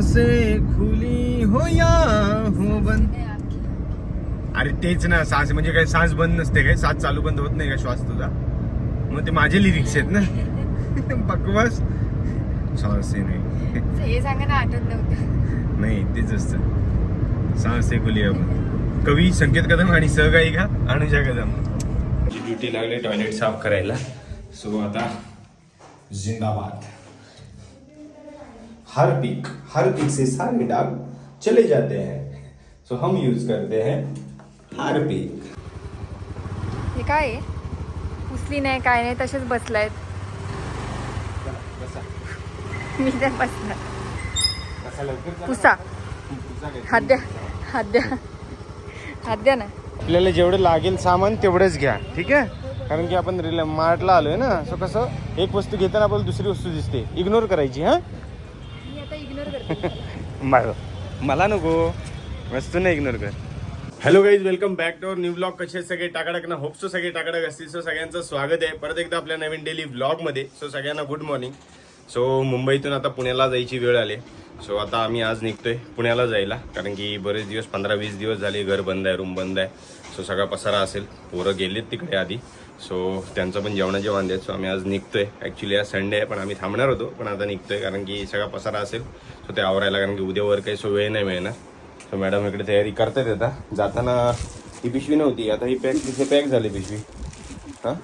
सांसे खुली हो या हो बंद. अरे तेच ना सांस म्हणजे काय सांस बंद नसते काय? सांस चालू बंद होत नाही का श्वास तुझा? मग ते माझे लिरिक्स आहेत ना. बकवास. सांसे नाही. हे सांगा ना आठवत नव्हतं. नाही तेच असतं. सांसे खुली अब कवी संकेत कदम आणि सहगायिका अनुजा कदम. ड्युटी लागली टॉयलेट साफ करायला. सो आता जिंदाबाद. हर पीक हर पीक से सारे डाग चले जाते हैं। सो हम यूज करते हैं हर पीक। हे काय? आहे पुसली नाही काय नाही तसेच बसलायत. मी तर बसणार. पुसा. हात द्या. हात द्या. हात द्या ना. आपल्याला जेवढं लागेल सामान तेवढंच घ्या ठीक आहे? कारण की आपण रिला मार्टला आलोय ना सो कसं एक वस्तू घेताना आपल्याला दुसरी वस्तू दिसते. इग्नोर करायची हा? मला नको. वस्तू नाही इग्नोर कर. Hello guys welcome back to our new blog कसे सगळे टाकाडक ना होप सो सगळे टाकाडक असतील. सो सगळ्यांचं स्वागत आहे. परत एकदा आपल्या नवीन डेली ब्लॉगमध्ये सो सगळ्यांना गुड मॉर्निंग सो मुंबईतून आता पुण्याला जायची वेळ आली. सो आता आम्ही आज निघतोय पुण्याला जायला कारण की बरेच दिवस पंधरा वीस दिवस झाले घर बंद आहे रूम बंद आहे. सो सगळा पसारा असेल. पोरं गेलेत तिकडे आधी. सो त्यांचं पण जेवणाचे वांदे आहेत. सो आम्ही आज निघतोय. ॲक्च्युली आज संडे आहे पण आम्ही थांबणार होतो पण आता निघतोय कारण की सगळा पसारा असेल. सो ते आवरायला कारण की उद्यावर काही सो वेळ नाही मिळणार. सो मॅडम इकडे तयारी करतायत आता. जाताना ही पिशवी नव्हती. आता ही पॅक तिथे पॅक झाली पिशवी. हां?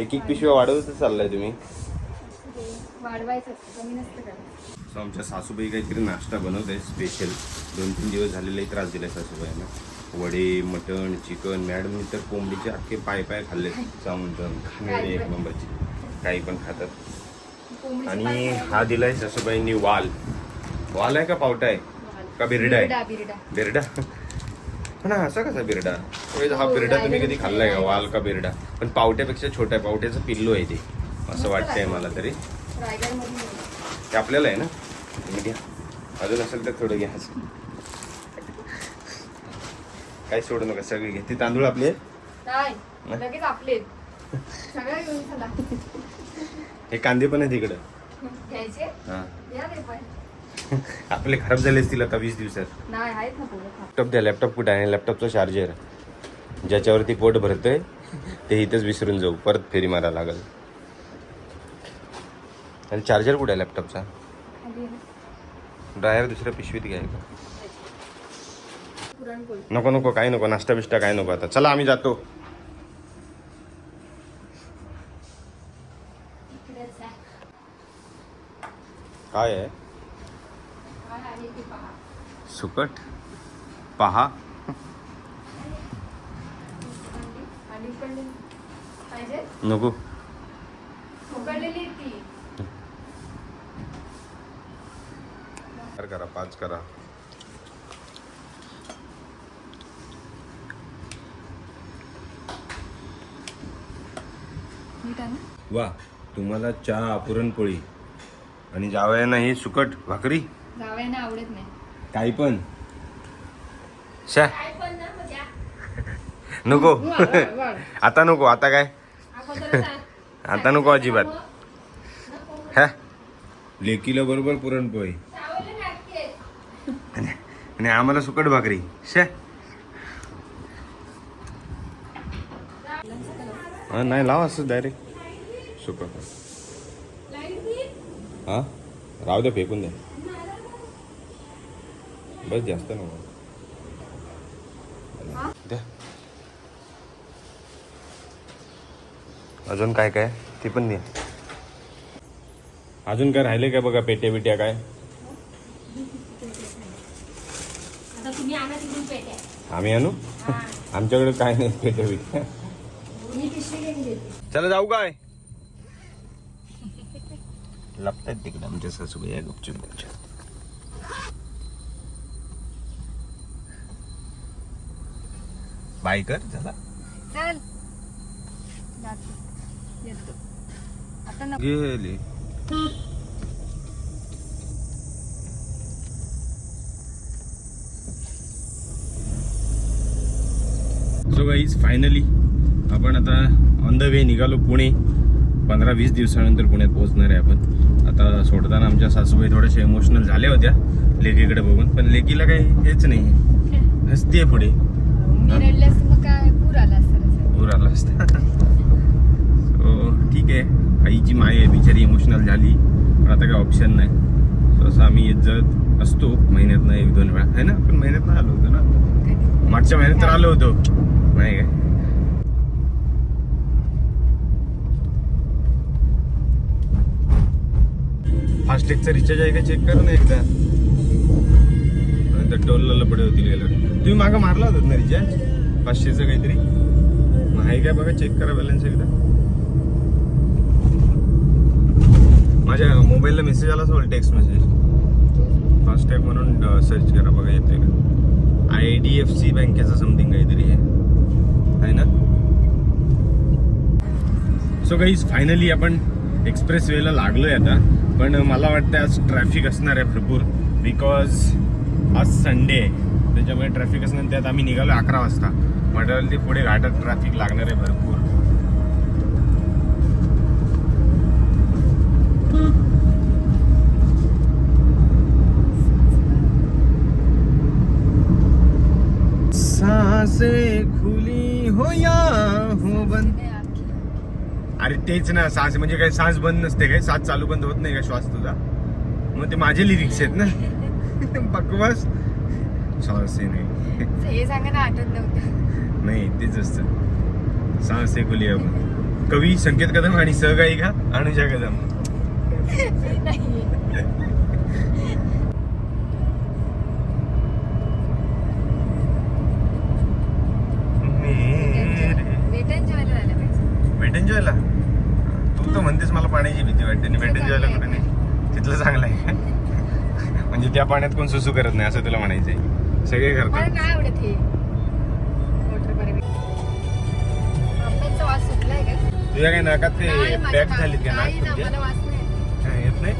एक एक पिशव्या वाढवतच चाललाय तुम्ही. वाढवायचं असतं कमी नसतं का सो आमच्या सासूबाई काहीतरी नाश्ता बनवत आहे स्पेशल दोन तीन दिवस झालेलाही त्रास दिलाय सासूबाईंना. वडे मटण चिकन मॅडमनी तर कोंबडीचे अख्खे पाय पाय खाल्ले चावून वेळे एक नंबरची. काही पण खातात. आणि हा दिलाय सासूबाईंनी वाल. वाल आहे का पावटा आहे? का बिरडा आहे? बिरडा पण हा असा कसा बिरडा? होय, हा बिरडा तुम्ही कधी खाल्लाय का? वाल का बिरडा? पण पावट्यापेक्षा छोटा आहे पावट्याचं पिल्लू आहे ते. असं वाटतंय मला तरी. ते आपल्याला आहे ना? तुम्ही घ्या. अजून असेल तर थोडं घ्या. काय सोडू नका सगळे घे. ते तांदूळ आपले लगेच आपले हे कांदे पण आहेत इकडं. घ्यायचे? हा. या ते पण. आपले खराब झाले असतील आता वीस दिवसात. लॅपटॉप द्या लॅपटॉप कुठं आहे? लॅपटॉपचं चार्जर ज्याच्यावरती पोट भरतंय ते इथंच विसरून जाऊ. परत फेरी मारा लागल. आणि चार्जर कुठे आहे लॅपटॉपचा. ड्रायर दुसऱ्या पिशवीत घ्याय का पुरणपोळी नको नको काय नको नाश्ता बिष्टा काय नको आता. चला आम्ही जातो. काय आहे. सुकट? पहा. नको उकडलेली आहे ती चार करा पाच करा वा तुम्हाला चहा पुरणपोळी आणि जावयांना ही सुकट भाकरी जावयांना आवडत नाही काही पण शा काय पण ना मग द्या. नको. आता नको आता काय. आता नको अजिबात नको. हा लेकीला बरोबर पुरणपोळी. आणि आम्हाला सुकट भाकरी. शा. नाही लाव असं डायरेक्ट सुकट. हा? राहू दे फेकून दे. बस जास्त नको. द्या. अजून काय काय? ते पण द्या अजून काय राहिले काय बघा पेट्या बिट्या काय? आता तुम्ही आणा तिकडून पेट्या. आम्ही आणू? हा. आमच्याकडे काय नाही पेट्या बिट्या. मी पिशवी घेऊन देते. चला जाऊ काय? लपतात तिकडे आमच्या सासूबाई आहे गुपचूप गुपचूप बाय कर चला. चल. जातो. येतो. आता नको. गेली. गाईज फायनली आपण आता ऑन द वे निघालो पुणे. पंधरा वीस दिवसानंतर पुण्यात पोहोचणार आहे आपण. आता सोडताना आमच्या सासूबाई थोड्याशा इमोशनल झाल्या होत्या लेकीकडे बघून. पण लेकीला काही हेच नाही हसतीये पुढे. पूर आला असता पूर आला असता. सो ठीक आहे. आईची माय आहे बिचारी इमोशनल झाली. पण आता काही ऑप्शन नाही. सो असं आम्ही येत जात असतो. महिन्यातनं एक दोन वेळा. आहे ना? पण महिन्यातनं आलो होतो ना? मागच्या महिन्यात तर आलो होतो. नाही काय फास्टॅगचा रिचार्ज आहे का चेक कर ना एकदा. नंतर टोलला लपडे होतील गेलं तुम्ही मागं मारला होतात ना रिचार्ज पाचशेचं काहीतरी? मग आहे काय बघा चेक करा बॅलन्स एकदा. माझ्या मोबाईलला मेसेज आला असेल टेक्स्ट मेसेज फास्टॅग म्हणून सर्च करा बघा येते का? आय डी एफ सी बँकेचं समथिंग काहीतरी आहे. आहे ना? सो गाईज फायनली आपण एक्सप्रेस वेला लागलो आहे आता. पण मला वाटतं आज ट्रॅफिक असणार आहे भरपूर. बिकॉज आज संडे आहे. त्याच्यामुळे ट्रॅफिक असणार त्यात आम्ही निघालो अकरा वाजता. म्हटलं ते पुढे घाटात ट्रॅफिक लागणार आहे भरपूर. सांसे हो या हो बंद अरे तेच ना सांस म्हणजे काय सांस बंद नसते काय? सांस चालू बंद होत नाही का श्वास तुझा? मग ते माझे लिरिक्स आहेत ना. बकवास. श्वास नाही नाही तेच असतं. सांस आहे आपण कवी संकेत कदम आणि सहगायिका अनुजा कदम नाही वेटन जेवायला झालं पाहिजे वेट एन्जॉयला तू तर म्हणतेस मला पाण्याची भीती वाटते. वेट एन्जॉयला कुठे नाही. तिथलं चांगलं आहे. म्हणजे त्या पाण्यात कोण सुसू करत नाही असं तुला म्हणायचंय. सगळे करतात. तुझ्या काही नाकात ते पॅक झालीत का नाक येत नाही?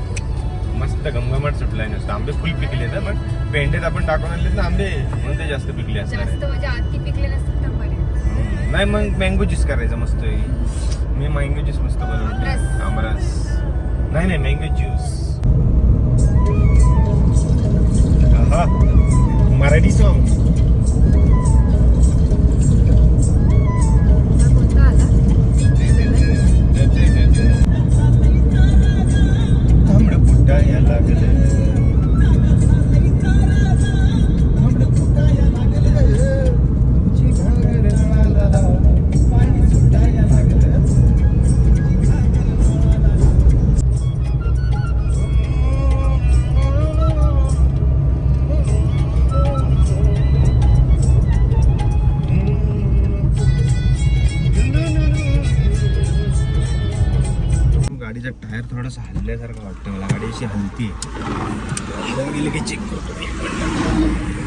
मस्त गमगमाट सुटलाय नुसतं. आंबे फुल पिकले तर पण पेंडेत आपण टाकून आणलेत ना आंबे. म्हणून ते जास्त पिकले आहे. म्हणजे तर. नाही मग मँगो ज्यूस करायचा मस्त मी मँगो ज्यूस मस्त बनवते. आमरस. नाही नाही मँगो ज्यूस मराठी सॉन्ग गाडीचा टायर थोडस हल्ल्यासारखं वाटतं मला गाडी अशी हलती गेली की चेक करतो.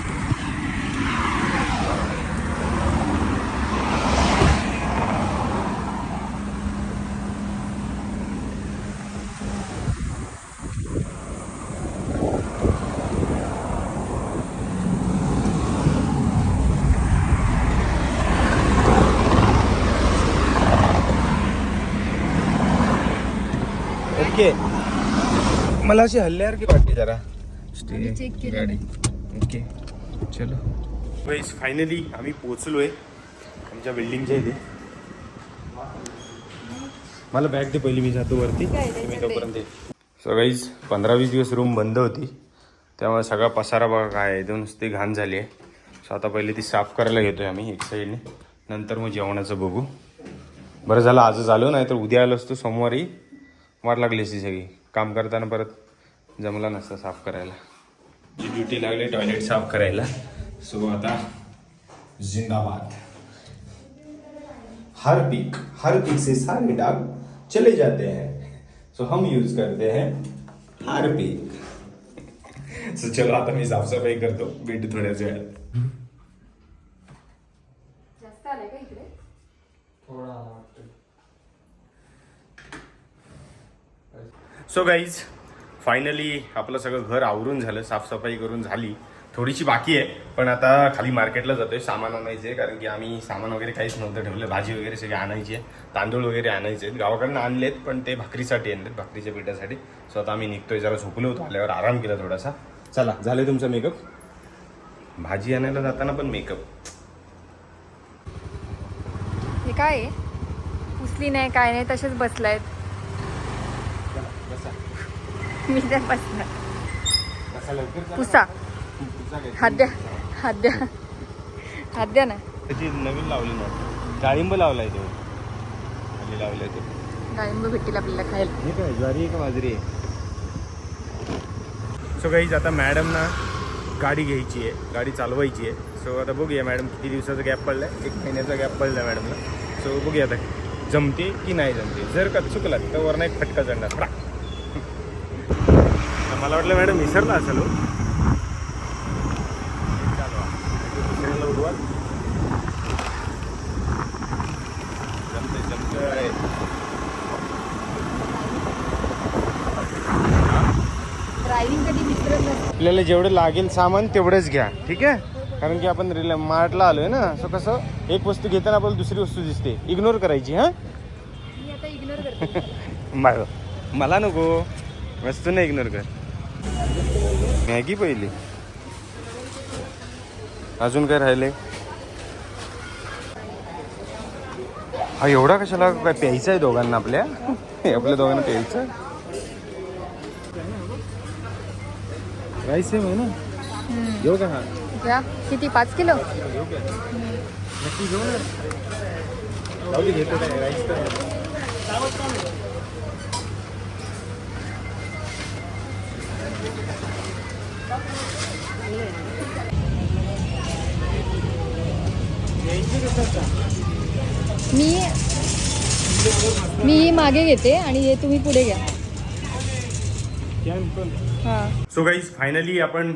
ओके मला अशी हल्ल्यासारखी वाटते जरा. गाडी. ओके चलो. गाईज फायनली आम्ही पोचलोय आमच्या बिल्डिंगच्या इथे. मला बॅग दे पहिली मी जातो वरती. तुम्ही? तोपर्यंत सो गाईज पंधरा वीस दिवस रूम बंद होती. त्यामुळे सगळा पसारा बघा काय आहे, एकदम नुसती घाण झाली आहे. सो आता पहिले ती साफ करायला घेतोय आम्ही एक साईडने नंतर मग जेवणाचं बघू. बरं झालं आजच आलो नाही तर उद्या आलो असतो सोमवारी. वाट लागली असती सगळी. काम करताना परत जमला नसतं साफ करायला. जी ड्युटी लागली टॉयलेट साफ करायला. सो आता जिंदाबाद. हर पीक हर पीक से सारे डाग चले जाते हैं. सो हम यूज करते हैं हर पीक. सो चलो आता मी साफसफाई करतो. भेटू थोड्याच वेळात. जास्त आलाय का इकडे सो गाईज फायनली आपलं सगळं घर आवरून झालं साफसफाई करून झाली. थोडीशी बाकी आहे पण आता खाली मार्केटला जातोय सामान आणायचे आहे कारण की आम्ही सामान वगैरे काहीच नव्हतं ठेवलं. भाजी वगैरे सगळी आणायची आहे तांदूळ वगैरे आणायचे आहेत. गावाकडनं आणलेत पण ते भाकरीसाठी आणलेत भाकरीच्या पिठासाठी. सो आता आम्ही निघतोय जरा झोपलो होतो आल्यावर आराम केला थोडासा. चला झालं तुमचं मेकअप भाजी आणायला जाताना पण मेकअप हे काय आहे? पुसली नाही काय नाही तसेच बसलायत. मी त्या बसणार पुसा. हात द्या. हात द्या. हात द्या ना. त्याची नवीन लावली ना. डाळिंब लावलाय तो. खाली लावलाय तो. डाळिंब भेटतील आपल्याला खायला. हे काय ज्वारी आहे का बाजरी? आहे सो काहीच आता मॅडम ना गाडी घ्यायची आहे. गाडी चालवायची आहे. सो आता बघूया मॅडम किती दिवसाचा गॅप पडलाय. एक महिन्याचा गॅप पडला मॅडमला सो बघूया आता जमते की नाही जमते. जर का चुकला तर वरनं एक फटका चढणार. फटाक. मला वाटलं मॅडम विसरला असेल हो. उडवा. आपल्याला जेवढं लागेल सामान तेवढंच घ्या ठीक आहे? कारण की आपण रिला मार्टला आलोय ना सो कसं एक वस्तू घेताना आपल्याला दुसरी वस्तू दिसते. इग्नोर करायची हां? मी आता इग्नोर करते. बाय मला नको. वस्तू नाही इग्नोर कर. मॅगी पहिली. अजून काय राहिले? हा एवढा कशाला काय प्यायचा आहे दोघांना आपल्या? आपल्या दोघांना प्यायचं राईस आहे ना घेऊ का हा? घ्या किती? पाच किलो? नक्की घेऊ ना. राईस मी मी मागे घेते आणि हे तुम्ही पुढे घ्या. हां. सो गाईज फायनली आपण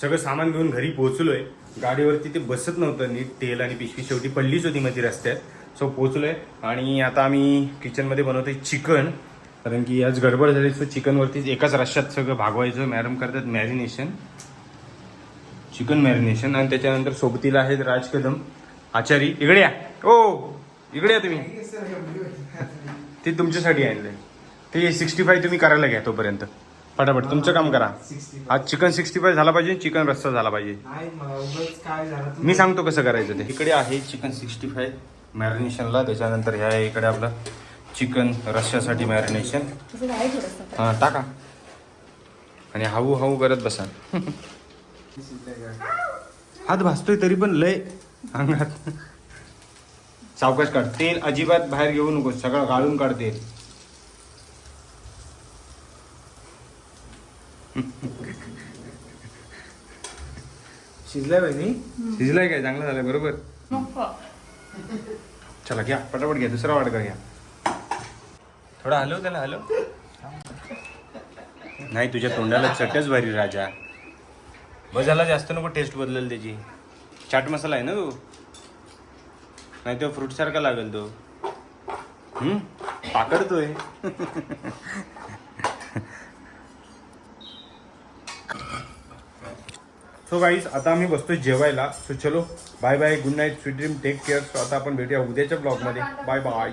सगळं सामान घेऊन घरी पोहोचलोय. गाडीवरती ते बसत नव्हतं नीट तेल आणि पिशवी शेवटी पडलीच होती मध्ये रस्त्यात. सो पोहोचलोय आणि आता आम्ही किचनमध्ये बनवतोय चिकन कारण की आज गडबड झाली सो चिकनवरतीच एकाच रश्यात सगळं भागवायचं मॅडम करतात मॅरिनेशन चिकन मॅरिनेशन आणि त्याच्यानंतर सोबतीला आहेत राज कदम आचारी इकडे या. ओ इकडे या तुम्ही. ते तुमच्यासाठी आणलंय. ते सिक्स्टी फाय तुम्ही करायला घ्या तोपर्यंत. फटाफट तुमचं काम करा. आज चिकन सिक्स्टी फाय झाला पाहिजे चिकन रस्सा झाला पाहिजे. मी सांगतो कसं करायचं ते. इकडे आहे चिकन सिक्स्टी फाय मॅरिनेशनला. त्याच्यानंतर ह्या इकडे आपलं चिकन रश्श्यासाठी मॅरिनेशन. हां टाका. आणि हाऊ हाऊ करत बसा. हात भासतोय तरी पण लय अंगात. सावकाश काढ. तेल अजिबात बाहेर घेऊ नको सगळं गाळून काढ तेल. शिजलाय बहिणी? शिजलाय काय? चांगलं झालंय. बरोबर? चला घ्या. पटापट घ्या. दुसरा वाडका घ्या. थोडा हलव त्याला हलव. नाही तुझ्या तोंडाला चटच भारी राजा. बजाला जास्त नको टेस्ट बदलेल त्याची. चाट मसाला आहे ना तो? नाही तो फ्रूट सारखा लागेल तो. हम्म? पाकडतोय सो गाईज आता आम्ही बसतोय जेवायला. सो चलो bye bye good night sweet dream take care so आता आपण भेटूया उद्याच्या ब्लॉगमध्ये बाय बाय